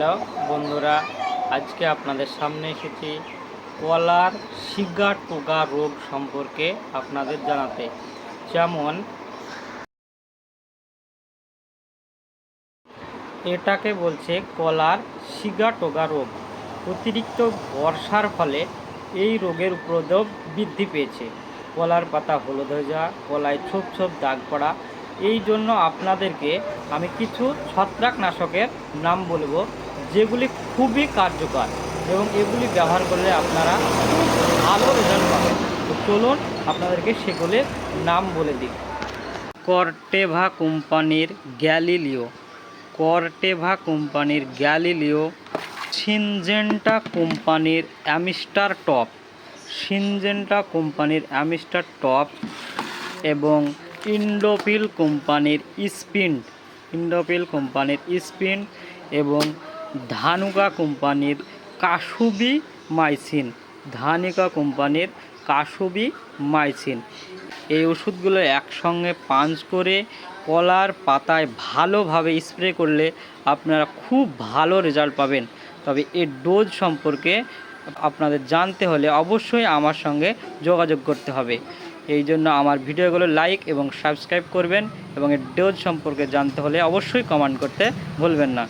Hello বন্ধুরা, আজকে আপনাদের সামনে এসেছি কলার শিগা টোগা রোগ সম্পর্কে আপনাদের জানাতে। যেমন, এটাকে বলছে কলার শিগা টোগা রোগ। অতিরিক্ত বর্ষার ফলে এই রোগের উপদ্রব বৃদ্ধি পেয়েছে। কলার পাতা হলুদ হয়ে যাওয়া কলায় ছোপ ছোপ দাগ পড়া, এই জন্য আপনাদেরকে আমি কিছু ছত্রাকনাশকের নাম বলব। যেগুলি খুবই কার্যকর এবং এগুলি ব্যবহার করলে আপনারা ভালো রেজাল্ট পাবেন। তো চলুন আপনাদেরকে সেগুলির নাম বলে দিই। কর্টেভা কোম্পানির গ্যালিলিও। কর্টেভা কোম্পানির গ্যালিলিও সিনজেন্টা কোম্পানির অ্যামিস্টার টপ। সিনজেন্টা কোম্পানির অ্যামিস্টার টপ এবং ইন্ডোপিল কোম্পানির স্পিন্ট। ইন্ডোপিল কোম্পানির স্পিন এবং ধানুকা কোম্পানির কাশুবি মাইসিন। ধানিকা কোম্পানির কাশুবি মাইসিন। এই ওষুধগুলো একসঙ্গে পাঞ্চ করে কলার পাতায় ভালোভাবে স্প্রে করলে আপনারা খুব ভালো রেজাল্ট পাবেন। তবে এর ডোজ সম্পর্কে আপনাদের জানতে হলে অবশ্যই আমার সঙ্গে যোগাযোগ করতে হবে। এই জন্য আমার ভিডিওগুলো লাইক এবং সাবস্ক্রাইব করবেন এবং এর ডোজ সম্পর্কে জানতে হলে অবশ্যই কমেন্ট করতে ভুলবেন না।